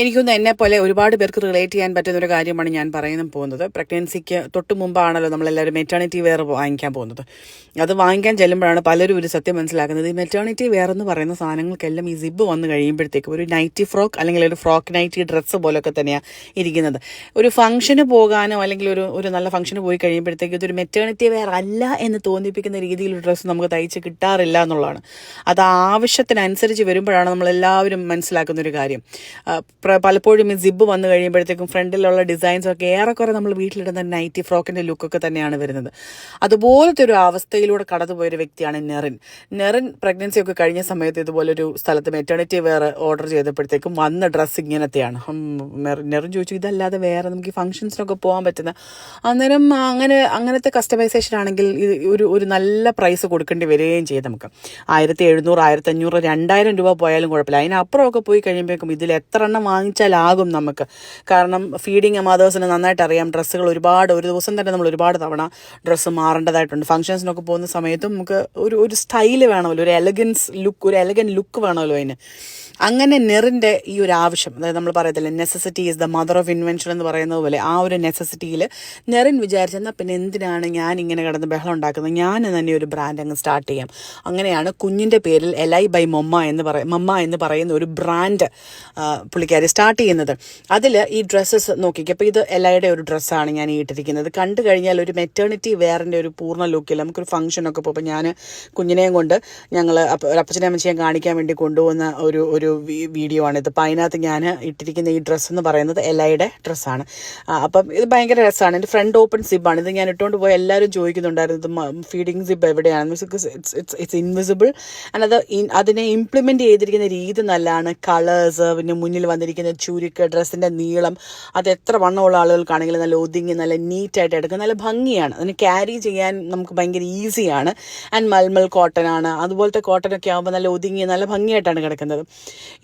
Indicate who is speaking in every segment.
Speaker 1: എനിക്കൊന്ന് എന്നെ പോലെ ഒരുപാട് പേർക്ക് റിലേറ്റ് ചെയ്യാൻ പറ്റുന്ന ഒരു കാര്യമാണ് ഞാൻ പറയുന്നു പോകുന്നത്. പ്രഗ്നൻസിക്ക് തൊട്ട് മുമ്പാണല്ലോ നമ്മളെല്ലാവരും മെറ്റേണിറ്റി വെയർ വാങ്ങിക്കാൻ പോകുന്നത്. അത് വാങ്ങിക്കാൻ ചെല്ലുമ്പോഴാണ് പലരും ഒരു സത്യം മനസ്സിലാക്കുന്നത്. ഈ മെറ്റേണിറ്റി വെയർ എന്ന് പറയുന്ന സാധനങ്ങൾക്കെല്ലാം ഈ സിബ് വന്ന് കഴിയുമ്പോഴത്തേക്കും ഒരു നൈറ്റി ഫ്രോക്ക് അല്ലെങ്കിൽ ഒരു ഫ്രോക്ക് നൈറ്റി ഡ്രസ്സ് പോലൊക്കെ തന്നെയാണ് ഇരിക്കുന്നത്. ഒരു ഫംഗ്ഷന് പോകാനോ അല്ലെങ്കിൽ ഒരു ഒരു നല്ല ഫംഗ്ഷന് പോയി കഴിയുമ്പോഴത്തേക്കും ഇതൊരു മെറ്റേണിറ്റി വെയർ അല്ല എന്ന് തോന്നിപ്പിക്കുന്ന രീതിയിലുള്ള ഡ്രസ്സ് നമുക്ക് തയ്ച്ച് കിട്ടാറില്ല എന്നുള്ളതാണ്. അത് ആവശ്യത്തിനനുസരിച്ച് വരുമ്പോഴാണ് നമ്മളെല്ലാവരും മനസ്സിലാക്കുന്ന ഒരു കാര്യം. പലപ്പോഴും ഈ സിബ് വന്നു കഴിയുമ്പോഴത്തേക്കും ഫ്രണ്ടിലുള്ള ഡിസൈൻസ് ഒക്കെ ഏറെക്കുറെ നമ്മൾ വീട്ടിലിടുന്ന നൈറ്റി ഫ്രോക്കിന്റെ ലുക്കൊക്കെ തന്നെയാണ് വരുന്നത്. അതുപോലത്തെ ഒരു അവസ്ഥയിലൂടെ കടന്നുപോയൊരു വ്യക്തിയാണ് നെറിൻ. നെറിൻ പ്രഗ്നൻസി ഒക്കെ കഴിഞ്ഞ സമയത്ത് ഇതുപോലൊരു സ്ഥലത്ത് മെറ്റേണിറ്റി വേറെ ഓർഡർ ചെയ്തപ്പോഴത്തേക്കും വന്ന ഡ്രസ്സ് ഇങ്ങനത്തെയാണ്. നെറിൻ ചോദിച്ചു ഇതല്ലാതെ വേറെ നമുക്ക് ഈ ഫംഗ്ഷൻസിനൊക്കെ പോകാൻ പറ്റുന്ന? അന്നേരം അങ്ങനെ അങ്ങനത്തെ കസ്റ്റമൈസേഷൻ ആണെങ്കിൽ ഇത് ഒരു ഒരു നല്ല പ്രൈസ് കൊടുക്കേണ്ടി വരികയും ചെയ്യും നമുക്ക്. ആയിരത്തി എഴുന്നൂറ് ആയിരത്തി അഞ്ഞൂറ് രണ്ടായിരം രൂപ പോയാലും കുഴപ്പമില്ല. അതിനപ്പുറമൊക്കെ പോയി കഴിയുമ്പോഴേക്കും ഇതിൽ എത്ര എണ്ണം വാങ്ങിച്ചാലാകും നമുക്ക്. കാരണം ഫീഡിങ് മദേഴ്സിന് നന്നായിട്ട് അറിയാം ഡ്രസ്സുകൾ ഒരുപാട് ഒരു ദിവസം തന്നെ നമ്മൾ ഒരുപാട് തവണ ഡ്രസ്സ് മാറേണ്ടതായിട്ടുണ്ട്. ഫംഗ്ഷൻസിനൊക്കെ പോകുന്ന സമയത്തും നമുക്ക് ഒരു ഒരു സ്റ്റൈൽ വേണമല്ലോ ഒരു എലഗൻസ് ലുക്ക് ഒരു എലഗൻ ലുക്ക് വേണമല്ലോ അതിന്. അങ്ങനെ നെറിന്റെ ഈ ഒരു ആവശ്യം അതായത് നമ്മൾ പറയത്തില്ല necessity is the mother of invention എന്ന് പറയുന്നത് പോലെ ആ ഒരു നെസസിറ്റിയിൽ നെറിൻ വിചാരിച്ചെന്നാൽ പിന്നെ എന്തിനാണ് ഞാൻ ഇങ്ങനെ കിടന്ന് ബഹളം ഉണ്ടാക്കുന്നത്? ഞാൻ തന്നെ ഒരു ബ്രാൻഡ് അങ്ങ് സ്റ്റാർട്ട് ചെയ്യാം. അങ്ങനെയാണ് കുഞ്ഞിന്റെ പേരിൽ എലൈ ബൈ മൊമ്മ എന്ന് പറയ മമ്മ എന്ന് പറയുന്ന ഒരു ബ്രാൻഡ് പുള്ളിക്കാരി സ്റ്റാർട്ട് ചെയ്യുന്നത്. അതിൽ ഈ ഡ്രസ്സസ് നോക്കിക്കുക അപ്പോൾ ഇത് എല്ലാവരുടെ ഒരു ഡ്രസ്സാണ് ഞാൻ ഇട്ടിരിക്കുന്നത്. കണ്ടു കഴിഞ്ഞാൽ ഒരു മെറ്റേണിറ്റി വെയറിന്റെ ഒരു പൂർണ ലുക്കിൽ നമുക്കൊരു ഫംഗ്ഷനൊക്കെ പോകുമ്പോൾ ഞാൻ കുഞ്ഞിനെയും കൊണ്ട് ഞങ്ങൾ അപ്പച്ചനെ അമ്മച്ചിയെ കാണിക്കാൻ വേണ്ടി കൊണ്ടുപോകുന്ന ഒരു ഒരു വീഡിയോ ആണിത് അപ്പോൾ അതിനകത്ത് ഞാൻ ഇട്ടിരിക്കുന്ന ഈ ഡ്രസ്സ് എന്ന് പറയുന്നത് എല്ലായുടെ ഡ്രസ്സാണ് അപ്പം ഇത് ഭയങ്കര രസമാണ് എന്റെ ഫ്രണ്ട് ഓപ്പൺ സിബാണ് ഇത് ഞാൻ ഇട്ടുകൊണ്ട് പോയി എല്ലാവരും ചോദിക്കുന്നുണ്ടായിരുന്നു ഫീഡിങ് സിബ് എവിടെയാണ്? ഇറ്റ്സ് ഇറ്റ്സ് ഇൻവിസിബിൾ ആൻഡ് അത് അതിനെ ഇംപ്ലിമെന്റ് ചെയ്തിരിക്കുന്ന രീതി നല്ലതാണ്. കളേഴ്സ് പിന്നെ മുന്നിൽ വന്നിരിക്കുന്ന ചുരുക്ക് ഡ്രസ്സിന്റെ നീളം അത് എത്ര വണ്ണമുള്ള ആളുകൾക്കാണെങ്കിലും നല്ല ഒതുങ്ങി നല്ല നീറ്റായിട്ട് എടുക്കും നല്ല ഭംഗിയാണ്. അതിന് ക്യാരി ചെയ്യാൻ നമുക്ക് ഭയങ്കര ഈസിയാണ് ആൻഡ് മൽമൽ കോട്ടൺ ആണ്. അതുപോലത്തെ കോട്ടൺ ഒക്കെ ആകുമ്പോൾ നല്ല ഒതുങ്ങി നല്ല ഭംഗിയായിട്ടാണ് കിടക്കുന്നത്.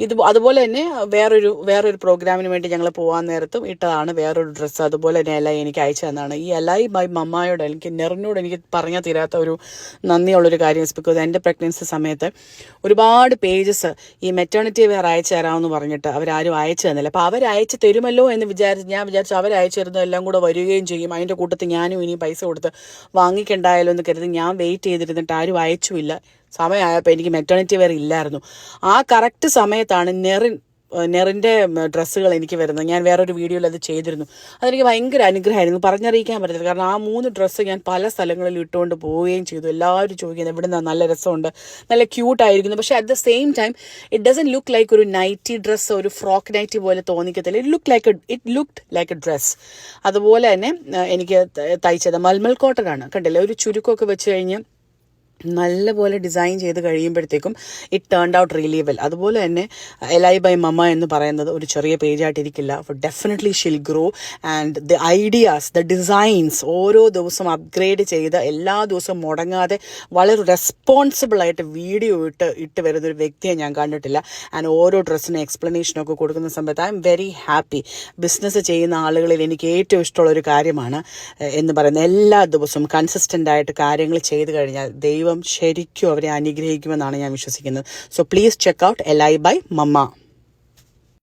Speaker 1: ഇത് അതുപോലെ തന്നെ വേറൊരു വേറൊരു പ്രോഗ്രാമിന് വേണ്ടി ഞങ്ങൾ പോകാൻ നേരത്തും ഇട്ടതാണ് വേറൊരു ഡ്രസ്സ് അതുപോലെ തന്നെ എല്ലാം എനിക്ക് അയച്ചു തന്നതാണ്. ഈ എലൈ മൈ മമ്മായോട് എനിക്ക് നെറിനോട് എനിക്ക് പറഞ്ഞാൽ തീരാത്ത ഒരു നന്ദിയുള്ളൊരു കാര്യം ബിക്കോസ് എന്റെ പ്രഗ്നൻസി സമയത്ത് ഒരുപാട് പേജസ് ഈ മെറ്റേണിറ്റി വെയർ അയച്ചു തരാമെന്ന് പറഞ്ഞിട്ട് അവരാരും അയച്ചു തന്നില്ല? അപ്പോൾ അവർ അയച്ചു തരുമല്ലോ എന്ന് വിചാരിച്ച് ഞാൻ വിചാരിച്ചു അവർ അയച്ചു തരുന്നതെല്ലാം കൂടെ വരികയും ചെയ്യും. അതിന്റെ കൂട്ടത്തിൽ ഞാനും ഇനി പൈസ കൊടുത്ത് വാങ്ങിക്കണ്ടായാലോ എന്ന് കരുതി ഞാൻ വെയിറ്റ് ചെയ്തിരുന്നിട്ട് ആരും അയച്ചുമില്ല. സമയമായപ്പോൾ എനിക്ക് മെറ്റേണിറ്റി വേറെ ഇല്ലായിരുന്നു. ആ കറക്റ്റ് സമയത്താണ് നെറിൻ നെറിന്റെ ഡ്രസ്സുകൾ എനിക്ക് വരുന്നത് ഞാൻ വേറൊരു വീഡിയോയിൽ അത് ചെയ്തിരുന്നു. അതെനിക്ക് ഭയങ്കര അനുഗ്രഹമായിരുന്നു. പറഞ്ഞറിയിക്കാൻ പറ്റത്തില്ല. കാരണം ആ മൂന്ന് ഡ്രസ്സ് ഞാൻ പല സ്ഥലങ്ങളിൽ ഇട്ടുകൊണ്ട് പോവുകയും ചെയ്തു. എല്ലാവരും ചോദിക്കുന്നത് എവിടെ നിന്നാണ് നല്ല രസമുണ്ട്. നല്ല ക്യൂട്ടായിരിക്കുന്നു പക്ഷേ at the same time it doesn't look like ഒരു നൈറ്റി ഡ്രസ്സ് ഒരു ഫ്രോക്ക് നൈറ്റി പോലെ തോന്നിക്കത്തില്ല. It look like it look like a dress അതുപോലെ തന്നെ എനിക്ക് തയ്ച്ചത് മൽമൽ കോട്ടൺ ആണ്. കണ്ടില്ലേ? ഒരു ചുരുക്കമൊക്കെ വെച്ച് കഴിഞ്ഞ് നല്ലപോലെ ഡിസൈൻ ചെയ്ത് കഴിയുമ്പോഴത്തേക്കും it turned out really well അതുപോലെ തന്നെ എലൈ ബൈ മമ്മ എന്ന് പറയുന്നത് ഒരു ചെറിയ പേജായിട്ടിരിക്കില്ല definitely shall grow and the ideas the designs ഓരോ ദിവസം അപ്ഗ്രേഡ് ചെയ്ത് എല്ലാ ദിവസവും മുടങ്ങാതെ വളരെ റെസ്പോൺസിബിളായിട്ട് വീഡിയോ ഇട്ട് ഇട്ട് വരുന്ന ഒരു വ്യക്തിയെ ഞാൻ കണ്ടിട്ടില്ല. ആൻഡ് ഓരോ ഡ്രസ്സിനും എക്സ്പ്ലനേഷനൊക്കെ കൊടുക്കുന്ന സമയത്ത് I am very happy business ചെയ്യുന്ന ആളുകളിൽ എനിക്ക് ഏറ്റവും ഇഷ്ടമുള്ള ഒരു കാര്യമാണ് എന്ന് പറയുന്നത് എല്ലാ ദിവസവും കൺസിസ്റ്റന്റ് ആയിട്ട് കാര്യങ്ങൾ ചെയ്ത് കഴിഞ്ഞാൽ ദൈവം ശരിക്കും അവരെ അനുഗ്രഹിക്കുമെന്നാണ് ഞാൻ വിശ്വസിക്കുന്നത്. So please check out L I by Mamma